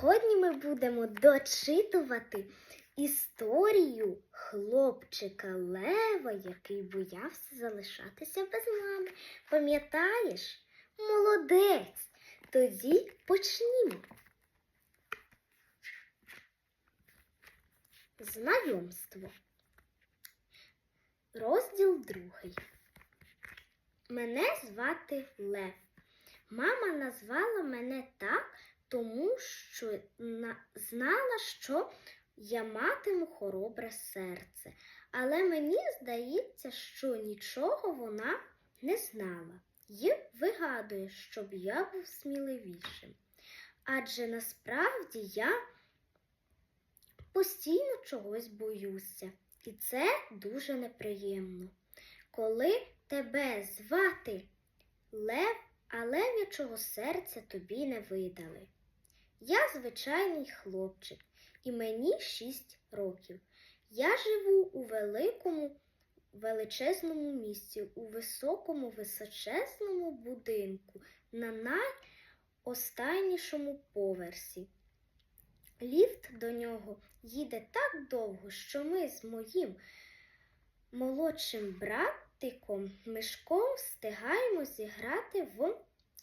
Сьогодні ми будемо дочитувати історію хлопчика Лева, який боявся залишатися без мами. Пам'ятаєш? Молодець. Тоді почнімо. Знайомство. Розділ другий. Мене звати Лев. Мама назвала мене так, тому що знала, що я матиму хоробре серце. Але мені здається, що нічого вона не знала і вигадує, щоб я був сміливішим. Адже насправді я постійно чогось боюся, і це дуже неприємно. Коли тебе звати Лев, а лев'ячого серця тобі не видали. Я звичайний хлопчик, і мені шість років. Я живу у великому, величезному місті, у високому, височезному будинку на найостаннішому поверсі. Ліфт до нього їде так довго, що ми з моїм молодшим братиком Мишком встигаємо зіграти в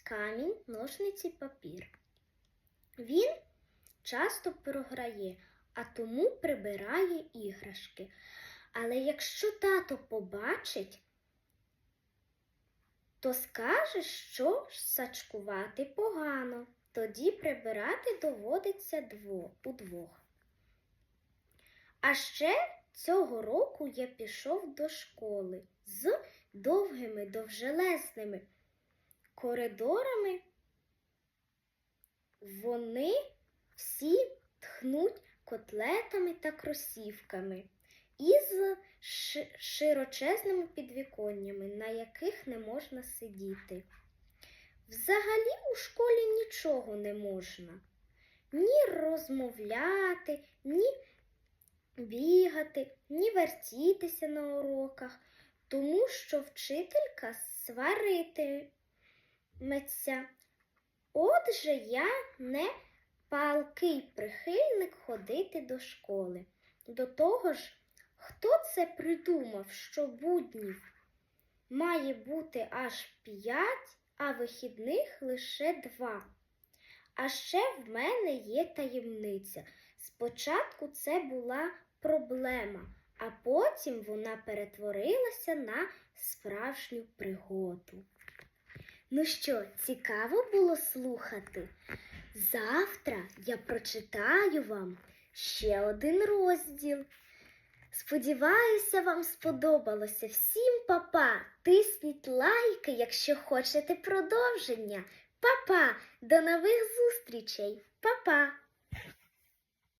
камінь, ножниці, папір. Він часто програє, а тому прибирає іграшки. Але якщо тато побачить, то скаже, що сачкувати погано. Тоді прибирати доводиться дво, удвох. А ще цього року я пішов до школи з довгими довжелезними коридорами. Вони всі тхнуть котлетами та кросівками із ши- широчезними підвіконнями, на яких не можна сидіти. Взагалі у школі нічого не можна. Ні розмовляти, ні бігати, ні вертітися на уроках, тому що вчителька сваритиметься. Отже, я не палкий прихильник ходити до школи. До того ж, хто це придумав, що буднів має бути аж п'ять, а вихідних лише два. А ще в мене є таємниця. Спочатку це була проблема, а потім вона перетворилася на справжню пригоду. Ну що, цікаво було слухати? Завтра я прочитаю вам ще один розділ. Сподіваюся, вам сподобалося. Всім па-па! Тисніть лайки, якщо хочете продовження. Па-па! До нових зустрічей! Па-па!